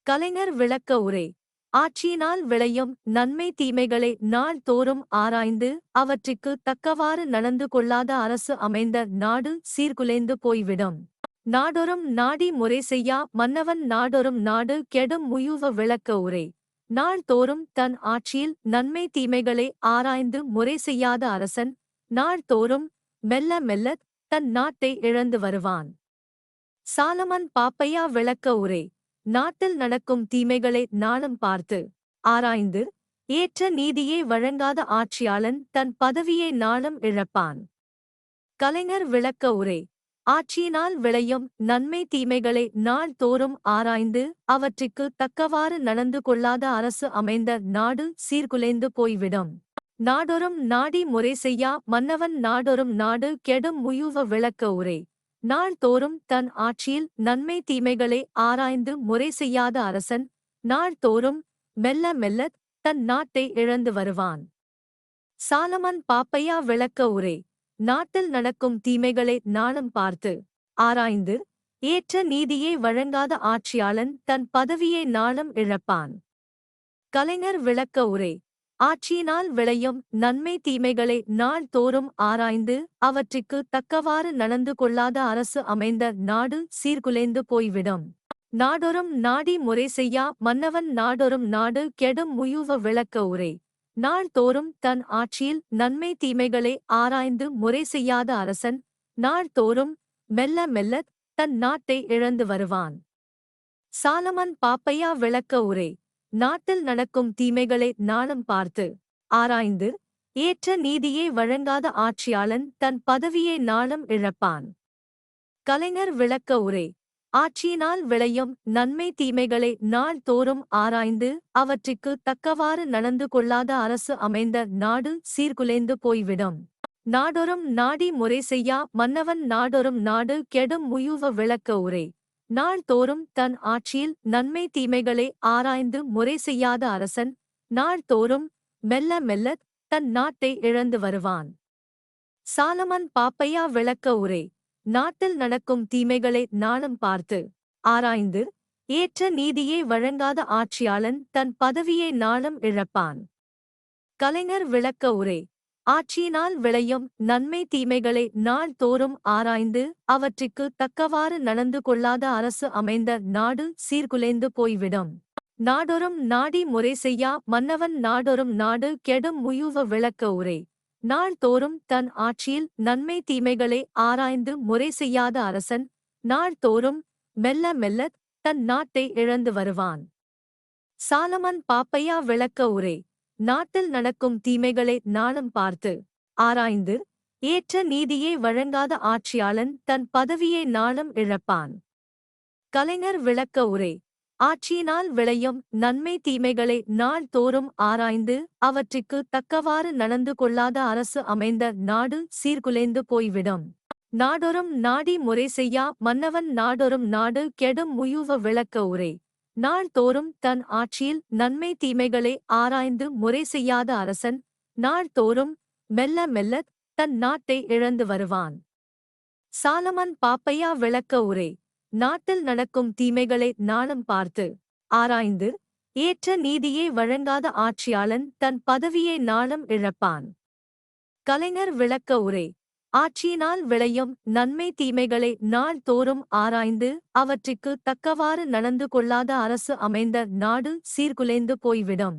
கலைஞர் விளக்க உரை ஆட்சியினால் விளையும் நன்மை தீமைகளை நாள்தோறும் ஆராய்ந்து அவற்றுக்கு தக்கவாறு நடந்து கொள்ளாத அரசு அமைந்த நாடு சீர்குலைந்து போய்விடும். நாடொரும் நாடி முறை செய்யா மன்னவன் நாடொரும் நாடு கெடும் முயுவ விளக்க உரை. நாள்தோறும் தன் ஆட்சியில் நன்மை தீமைகளை ஆராய்ந்து முறை செய்யாத அரசன் நாள்தோறும் மெல்ல மெல்லத் தன் நாட்டை இழந்து வருவான். சாலமன் பாப்பையா விளக்க உரை. நாட்டில் நடக்கும் தீமைகளை நாளம் பார்த்து ஆராய்ந்து ஏற்ற நீதியை வழங்காத ஆட்சியாளன் தன் பதவியை நாளம் இழப்பான். கலைஞர் விளக்க உரை ஆட்சியினால் விளையும் நன்மை தீமைகளை நாள் தோறும் ஆராய்ந்து அவற்றுக்கு தக்கவாறு நடந்து கொள்ளாத அரசு அமைந்த நாடு சீர்குலைந்து போய்விடும். நாடொரும் நாடி முறை செய்யா மன்னவன் நாடொரும் நாடு கெடும் முயுவ விளக்க உரை நாள்தோறும் தன் ஆட்சியில் நன்மை தீமைகளை ஆராய்ந்து முறை செய்யாத அரசன் நாள்தோறும் மெல்ல மெல்லத் தன் நாட்டை இழந்து வருவான். சாலமன் பாப்பையா விளக்க உரை நாட்டில் நடக்கும் தீமைகளை நாளும் பார்த்து ஆராய்ந்து ஏற்ற நீதியை வழங்காத ஆட்சியாளன் தன் பதவியை நாளும் இழப்பான். கலைஞர் விளக்க உரை ஆட்சியினால் விளையும் நன்மை தீமைகளை நாள்தோறும் ஆராய்ந்து அவற்றிற்கு தக்கவாறு நடந்து கொள்ளாத அரசு அமைந்த நாடு சீர்குலைந்து போய்விடும். நாடொரும் நாடி முறை செய்யா மன்னவன் நாடொரும் நாடு கெடும் முயுவ விளக்க உரை. நாள்தோறும் தன் ஆட்சியில் நன்மை தீமைகளை ஆராய்ந்து முறை செய்யாத அரசன் நாள்தோறும் மெல்ல மெல்லத் தன் நாட்டை இழந்து வருவான். சாலமன் பாப்பையா விளக்க உரை. நாட்டில் நடக்கும் தீமைகளை நாணம் பார்த்து ஆராய்ந்து ஏற்ற நீதியை வழங்காத ஆட்சியாளன் தன் பதவியை நாணம் இழப்பான். கலைஞர் விளக்க உரை ஆட்சியினால் விளையும் நன்மை தீமைகளை நாள்தோறும் ஆராய்ந்து அவற்றிற்கு தக்கவாறு நடந்து கொள்ளாத அரசு அமைந்த நாடு சீர்குலைந்து போய்விடும். நாடொரும் நாடி முறை செய்யா மன்னவன் நாடொரும் நாடு கெடும் முயுவ விளக்க உரை நாள்தோறும் தன் ஆட்சியில் நன்மை தீமைகளை ஆராய்ந்து முறை செய்யாத அரசன் நாள்தோறும் மெல்ல மெல்லத் தன் நாட்டை இழந்து வருவான். சாலமன் பாப்பையா விளக்க உரை நாட்டில் நடக்கும் தீமைகளை நாளும் பார்த்து ஆராய்ந்து ஏற்ற நீதியை வழங்காத ஆட்சியாளன் தன் பதவியை நாளும் இழப்பான். கலைஞர் விளக்க உரை ஆட்சியினால் விளையும் நன்மை தீமைகளை நாள்தோறும் ஆராய்ந்து அவற்றிற்கு தக்கவாறு நடந்து கொள்ளாத அரசு அமைந்த நாடு சீர்குலைந்து போய்விடும். நாடொரும் நாடி முறை செய்யா மன்னவன் நாடொரும் நாடு கெடும் முயுவ விளக்க உரை. நாள்தோறும் தன் ஆட்சியில் நன்மை தீமைகளை ஆராய்ந்து முறை செய்யாத அரசன் நாள்தோறும் மெல்ல மெல்லத் தன் நாட்டை இழந்து வருவான். சாலமன் பாப்பையா விளக்க உரை. நாட்டில் நடக்கும் தீமைகளை நாளும் பார்த்து ஆராய்ந்து ஏற்ற நீதியை வழங்காத ஆட்சியாளன் தன் பதவியை நாளும் இழப்பான். கலைஞர் விளக்க உரை ஆட்சியினால் விளையும் நன்மை தீமைகளை நாள்தோறும் ஆராய்ந்து அவற்றிற்கு தக்கவாறு நடந்து கொள்ளாத அரசு அமைந்த நாடு சீர்குலைந்து போய்விடும். நாடொரும் நாடி முறை செய்யா மன்னவன் நாடொரும் நாடு கெடும் முயுவ விளக்க உரை. நாள்தோறும் தன் ஆட்சியில் நன்மை தீமைகளை ஆராய்ந்து முறை செய்யாத அரசன் நாள்தோறும் மெல்ல மெல்லத் தன் நாட்டை இழந்து வருவான். சாலமன் பாப்பையா விளக்க உரை நாட்டில் நடக்கும் தீமைகளை நாளும் பார்த்து ஆராய்ந்து ஏற்ற நீதியை வழங்காத ஆட்சியாளன் தன் பதவியை நாளும் இழப்பான். கலைஞர் விளக்க உரை ஆட்சியினால் விளையும் நன்மை தீமைகளை நாள் தோறும் ஆராய்ந்து அவற்றிற்கு தக்கவாறு நடந்து கொள்ளாத அரசு அமைந்த நாடு சீர்குலைந்து போய்விடும்.